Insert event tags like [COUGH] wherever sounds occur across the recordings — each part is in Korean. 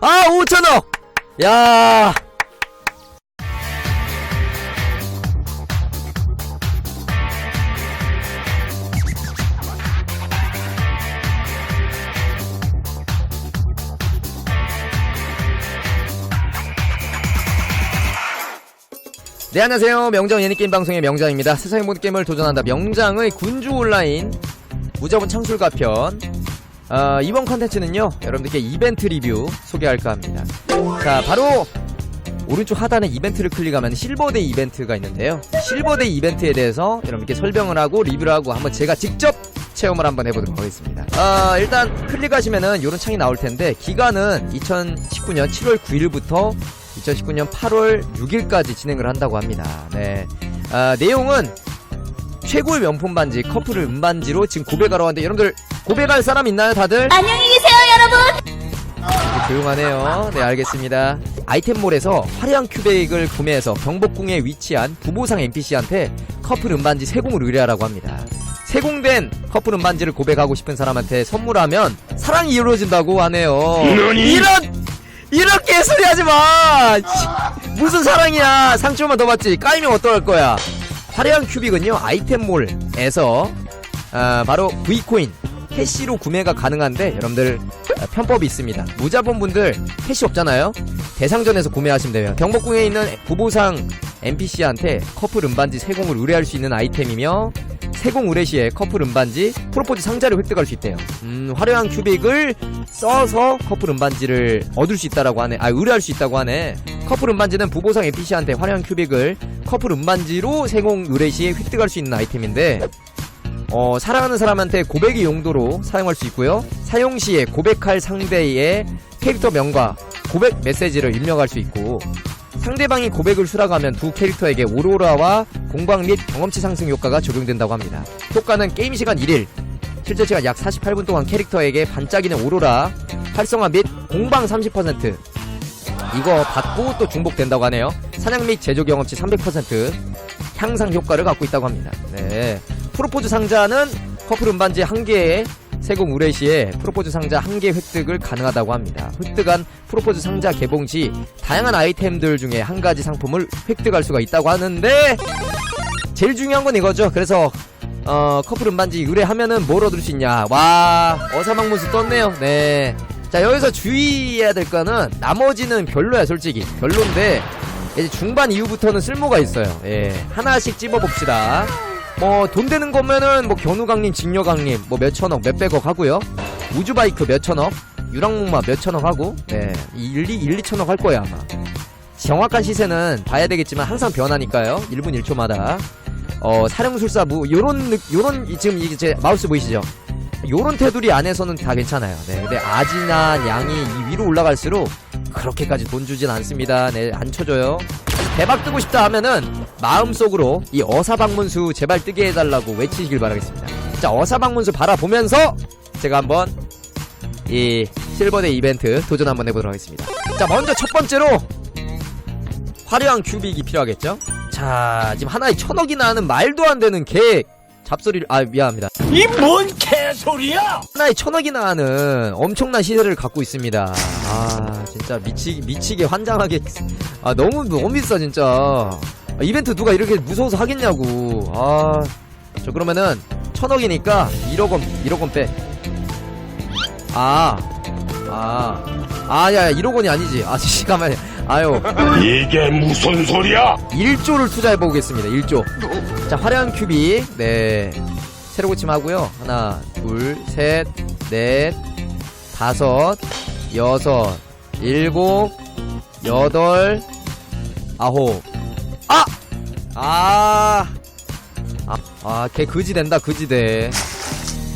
아 5천억! 야. 네 안녕하세요. 명장 예니게임 방송의 명장입니다. 세상의 모든 게임을 도전한다. 명장의 군주 온라인. 무자본 창술가 편 어, 이번 컨텐츠는요 여러분들께 이벤트 리뷰 소개할까 합니다. 자 바로 오른쪽 하단에 이벤트를 클릭하면 실버데이 이벤트가 있는데요. 실버데이 이벤트에 대해서 여러분께 설명을 하고 리뷰를 하고 한번 제가 직접 체험을 한번 해보도록 하겠습니다. 아 일단 클릭하시면은 이런 창이 나올 텐데 기간은 2019년 7월 9일부터 2019년 8월 6일까지 진행을 한다고 합니다. 네. 아, 내용은 최고의 명품 반지 커플을 음반지로 지금 고백하러 왔는데 여러분들 고백할 사람 있나요 다들? 안녕히 계세요, 여러분. 조용하네요. 네, 알겠습니다. 아이템몰에서 화려한 큐백을 구매해서 경복궁에 위치한 부보상 NPC한테 커플 음반지 세공을 의뢰하라고 합니다. 세공된 커플 음반지를 고백하고 싶은 사람한테 선물하면 사랑이 이루어진다고 하네요. 이런 이런 개소리 하지 마. 씨, 무슨 사랑이야? 상처만 더 받지. 까이면 어떡할 거야? 화려한 큐빅은요 아이템몰에서 아, 바로 V코인 캐시로 구매가 가능한데 여러분들 아, 편법이 있습니다. 무자본분들 캐시 없잖아요. 대상전에서 구매하시면 돼요. 경복궁에 있는 부보상 NPC한테 커플 음반지 세공을 의뢰할 수 있는 아이템이며 세공 의뢰 시에 커플 음반지 프로포즈 상자를 획득할 수 있대요. 음, 화려한 큐빅을 써서 커플 음반지를 얻을 수 있다라고 하네. 아, 의뢰할 수 있다고 하네. 커플 음반지는 부보상 NPC한테 화려한 큐빅을 커플 음반지로 세공 의뢰 시에 획득할 수 있는 아이템인데 어, 사랑하는 사람한테 고백의 용도로 사용할 수 있고요. 사용 시에 고백할 상대의 캐릭터 명과 고백 메시지를 입력할 수 있고 상대방이 고백을 수락하면 두 캐릭터에게 오로라와 공방 및 경험치 상승 효과가 적용된다고 합니다. 효과는 게임 시간 1일, 실제 시간 약 48분 동안 캐릭터에게 반짝이는 오로라, 활성화 및 공방 30% 이거 받고 또 중복된다고 하네요. 사냥 및 제조 경험치 300% 향상 효과를 갖고 있다고 합니다. 네. 프로포즈 상자는 커플 음반지 한 개에 세공 의뢰 시에 프로포즈 상자 한 개 획득을 가능하다고 합니다. 획득한 프로포즈 상자 개봉 시 다양한 아이템들 중에 한 가지 상품을 획득할 수가 있다고 하는데 제일 중요한 건 이거죠. 그래서 어, 커플 음반지 의뢰하면은 뭘 얻을 수 있냐. 와, 어사망문수 떴네요. 네. 자, 여기서 주의해야 될 거는 나머지는 별로야, 솔직히. 별론데 이제 중반 이후부터는 쓸모가 있어요. 예. 하나씩 찝어봅시다. 뭐, 돈 되는 거면은, 뭐, 견우강림, 직녀강림, 뭐, 몇천억, 몇백억 하고요. 우주바이크 몇천억, 유랑목마 몇천억 하고, 네. 1, 2, 1, 2천억 할 거야, 아마. 정확한 시세는 봐야 되겠지만, 항상 변하니까요. 1분 1초마다. 어, 사령술사 무, 요런, 느- 요런, 이- 지금 이게 제 마우스 보이시죠? 요런 테두리 안에서는 다 괜찮아요. 네. 근데 아지나 양이 이 위로 올라갈수록, 그렇게까지 돈 주진 않습니다. 네, 안 쳐줘요. 대박 뜨고 싶다 하면은 마음속으로 이 어사방문수 제발 뜨게 해달라고 외치시길 바라겠습니다. 자, 어사방문수 바라보면서 제가 한번 이 실버데이 이벤트 도전 한번 해보도록 하겠습니다. 자, 먼저 첫 번째로 화려한 큐빅이 필요하겠죠? 자, 지금 하나에 천억이나 하는 말도 안 되는 개 잡소리를 아 미안합니다. 이 뭔 개소리야! 하나에 천억이나 하는 엄청난 시세를 갖고 있습니다. 아, 진짜 미치, 미치게 환장하게. 아, 너무, 너무 비싸, 진짜. 아, 이벤트 누가 이렇게 무서워서 하겠냐고. 아, 저 그러면은, 천억이니까 1억 원, 1억 원 빼. 아, 아, 아, 야, 야, 1억 원이 아니지. 아, [LAUGHS] 잠깐만요. 아유. 이게 무슨 소리야? 1조를 투자해보겠습니다. 1조. 자, 화려한 큐빅. 네. 새로 고침하고요. 하나, 둘, 셋, 넷, 다섯, 여섯, 일곱, 여덟, 아홉. 아! 아! 아, 아, 걔 그지 된다, 그지 돼.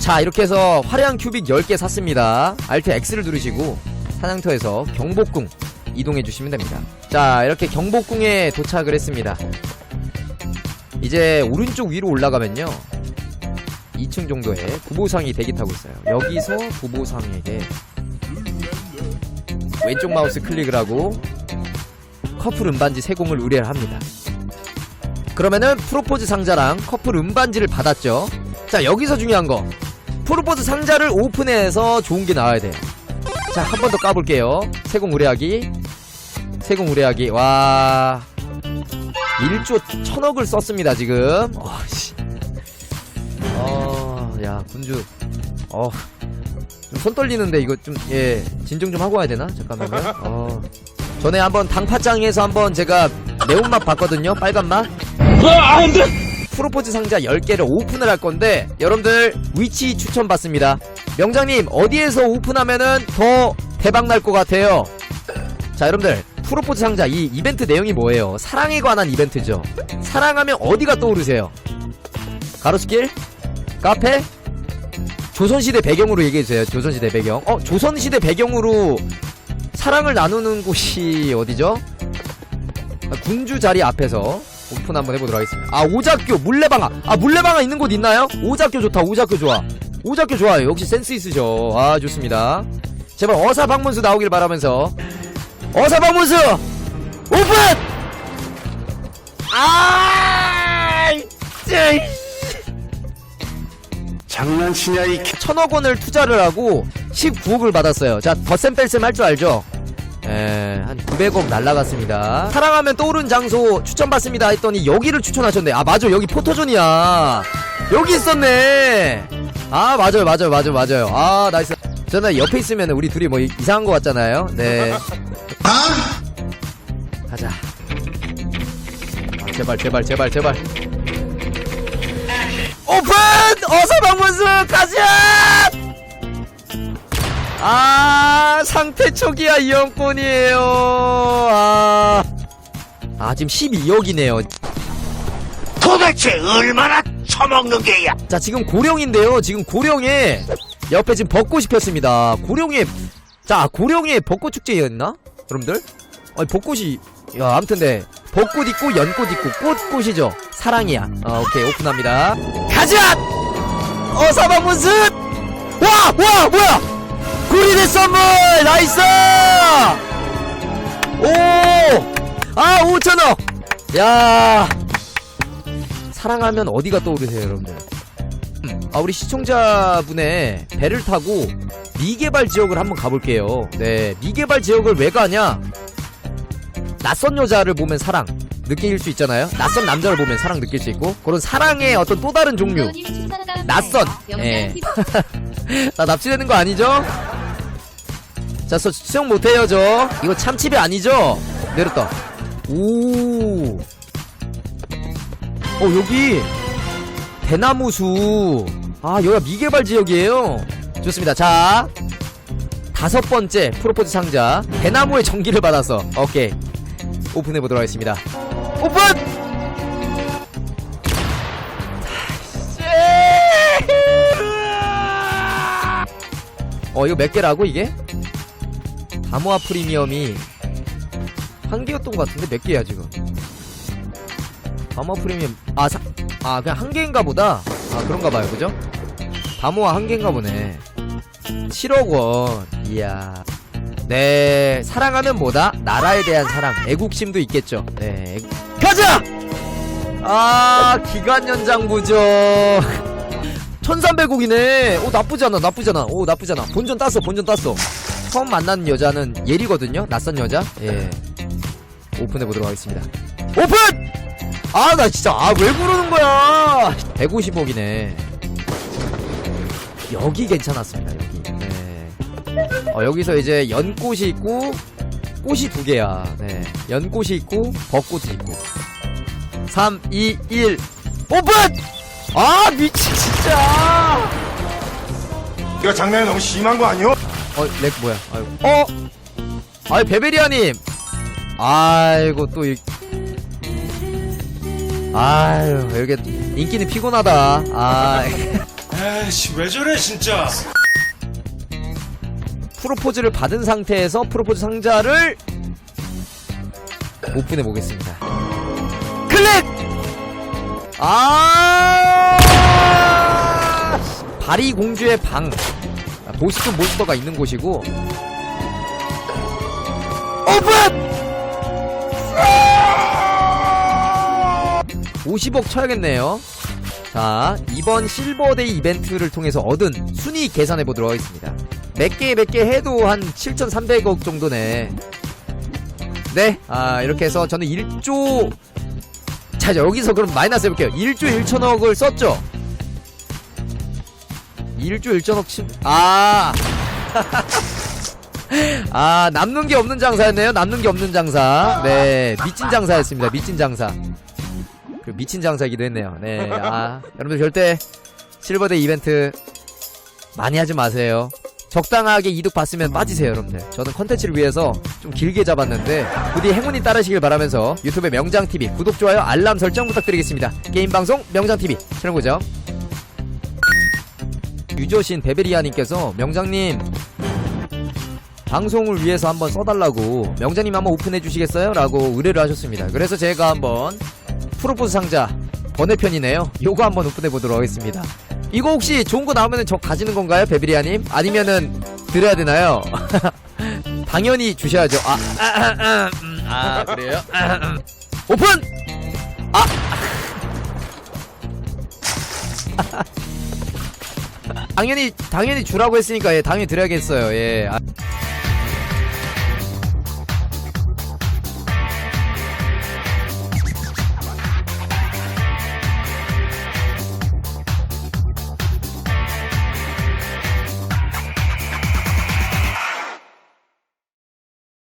자, 이렇게 해서 화려한 큐빅 10개 샀습니다. 알트 X를 누르시고 사냥터에서 경복궁 이동해 주시면 됩니다. 자, 이렇게 경복궁에 도착을 했습니다. 이제 오른쪽 위로 올라가면요. 2층 정도에 부보상이 대기 타고 있어요. 여기서 부보상에게 왼쪽 마우스 클릭을 하고 커플 음반지 세공을 의뢰를 합니다. 그러면은 프로포즈 상자랑 커플 음반지를 받았죠. 자, 여기서 중요한 거. 프로포즈 상자를 오픈해서 좋은 게 나와야 돼요. 자, 한 번 더 까볼게요. 세공 의뢰하기. 세공 의뢰하기. 와. 1조 천억을 썼습니다, 지금. 와, 씨. 어, 야, 군주. 어. 좀 손 떨리는데, 이거 좀, 예, 진정 좀 하고 와야 되나? 잠깐만요. 어. 전에 한번 당파장에서 한번 제가 매운맛 봤거든요? 빨간 맛? 아, 안 돼! 프로포즈 상자 10개를 오픈을 할 건데 여러분들 위치 추천 받습니다. 명장님 어디에서 오픈하면은 더 대박 날 것 같아요. 자 여러분들 프로포즈 상자 이 이벤트 내용이 뭐예요? 사랑에 관한 이벤트죠. 사랑하면 어디가 떠오르세요? 가로수길? 카페? 조선시대 배경으로 얘기해주세요. 조선시대 배경. 어 조선시대 배경으로 사랑을 나누는 곳이 어디죠? 아, 군주 자리 앞에서 오픈 한번 해보도록 하겠습니다. 아 오작교 물레방아 아 물레방아 있는 곳 있나요? 오작교 좋다 오작교 좋아 오작교 좋아요 역시 센스 있으셔 아 좋습니다 제발 어사방문수 나오길 바라면서 어사방문수 오픈 아 장난치냐, 이 개. 천억 원을 투자를 하고 19억을 받았어요. 자, 덧셈 뺄셈 할 줄 알죠? 에, 한 900억 날라갔습니다. 사랑하면 떠오른 장소 추천받습니다 했더니 여기를 추천하셨네. 아, 맞아. 여기 포토존이야. 여기 있었네. 아, 맞아요. 맞아요. 맞아요. 맞아요. 아, 나이스. 저는 옆에 있으면 우리 둘이 뭐 이- 이상한 거 같잖아요. 네. 가자. 아, 제발, 제발, 제발, 제발. 오픈! 어서 방문수 가자! 아, 상태 초기화 이용권이에요. 아. 아, 지금 12억이네요. 도대체 얼마나 처먹는 게야? 자, 지금 고령인데요. 지금 고령에 옆에 지금 벚꽃이 폈습니다. 고령에 자, 고령에 벚꽃 축제였나? 여러분들? 아니, 벚꽃이 야, 아무튼 네. 벚꽃 있고 연꽃 있고 꽃꽃이죠. 사랑이야. 아, 오케이. 오픈합니다. 가자! 어 사방문습! 와! 와! 뭐야! 구리대 선물! 나이스! 오! 아, 5천원! 야! 사랑하면 어디가 떠오르세요, 여러분들? 음, 아, 우리 시청자분의 배를 타고 미개발 지역을 한번 가볼게요. 네, 미개발 지역을 왜 가냐? 낯선 여자를 보면 사랑 느낄 수 있잖아요. 낯선 남자를 보면 사랑 느낄 수 있고 그런 사랑의 어떤 또 다른 종류. 낯선. 예. [LAUGHS] 나 납치되는 거 아니죠? 자, 수, 수영 못해요, 저. 이거 참치배 아니죠? 내렸다. 오. 어, 여기. 대나무수. 아, 여기가 미개발 지역이에요. 좋습니다. 자. 다섯 번째 프로포즈 상자. 대나무의 전기를 받아서. 오케이. 오픈해보도록 하겠습니다. 오픈! 어, 이거 몇 개라고, 이게? 다모아 프리미엄이 한 개였던 것 같은데 몇 개야, 지금? 다모아 프리미엄, 아, 사, 아, 그냥 한 개인가 보다? 아, 그런가 봐요, 그죠? 다모아 한 개인가 보네. 7억 원. 이야. 네, 사랑하면 뭐다? 나라에 대한 사랑, 애국심도 있겠죠. 네. 애국- 가자! 아, 기간 연장 부족. 1300억이네. 오, 나쁘지 않아, 나쁘지 않아. 오, 나쁘지 않아. 본전 땄어, 본전 땄어. 처음 만난 여자는 예리거든요? 낯선 여자? 예. 오픈해보도록 하겠습니다. 오픈! 아, 나 진짜, 아, 왜 그러는 거야! 150억이네. 여기 괜찮았습니다, 여기. 네. 어, 여기서 이제 연꽃이 있고, 꽃이 두 개야. 네. 연꽃이 있고, 벚꽃이 있고. 3, 2, 1, 오픈! 아, 미친, 진짜! 이거 장난이 너무 심한 거 아니오? 어, 렉 뭐야? 아이고. 어? 아이, 베베리아님! 아이고, 또, 이... 아유, 이렇게, 인기는 피곤하다. 아, 에이씨 왜 저래 진짜 프로포즈를 받은 상태에서 프로포즈 상자를 오픈해 보겠습니다. 클릭! 아! 바리 공주의 방. 아, 보스트 몬스터가 있는 곳이고. 오픈! 50억 쳐야겠네요. 자, 이번 실버데이 이벤트를 통해서 얻은 순위 계산해 보도록 하겠습니다. 몇 개 몇 개 해도 한 7,300억 정도네. 네, 아, 이렇게 해서 저는 1조, 자, 자, 여기서 그럼 마이너스 해볼게요. 1조 1천억을 썼죠? 1조 1천억 침, 아. [LAUGHS] 아, 남는 게 없는 장사였네요. 남는 게 없는 장사. 네, 미친 장사였습니다. 미친 장사. 그 미친 장사이기도 했네요. 네, 아, 여러분들 절대 실버데이 이벤트 많이 하지 마세요. 적당하게 이득 봤으면 빠지세요, 여러분들. 저는 컨텐츠를 위해서 좀 길게 잡았는데 부디 행운이 따르시길 바라면서 유튜브 명장TV 구독, 좋아요, 알람 설정 부탁드리겠습니다. 게임방송 명장TV 채널 고정. 유저신 베베리아님께서 명장님 방송을 위해서 한번 써달라고 명장님 한번 오픈해 주시겠어요? 라고 의뢰를 하셨습니다. 그래서 제가 한번 프로포즈 상자 번외편이네요. 요거 한번 오픈해 보도록 하겠습니다. 이거 혹시 좋은 거 나오면 저 가지는 건가요, 베비리아님? 아니면은 드려야 되나요? [LAUGHS] 당연히 주셔야죠. 아, 아, 아, 아, 음, 아 그래요? 아, 음. 오픈! 아! [LAUGHS] 당연히 당연히 주라고 했으니까 예, 당연히 드려야겠어요. 예. 아,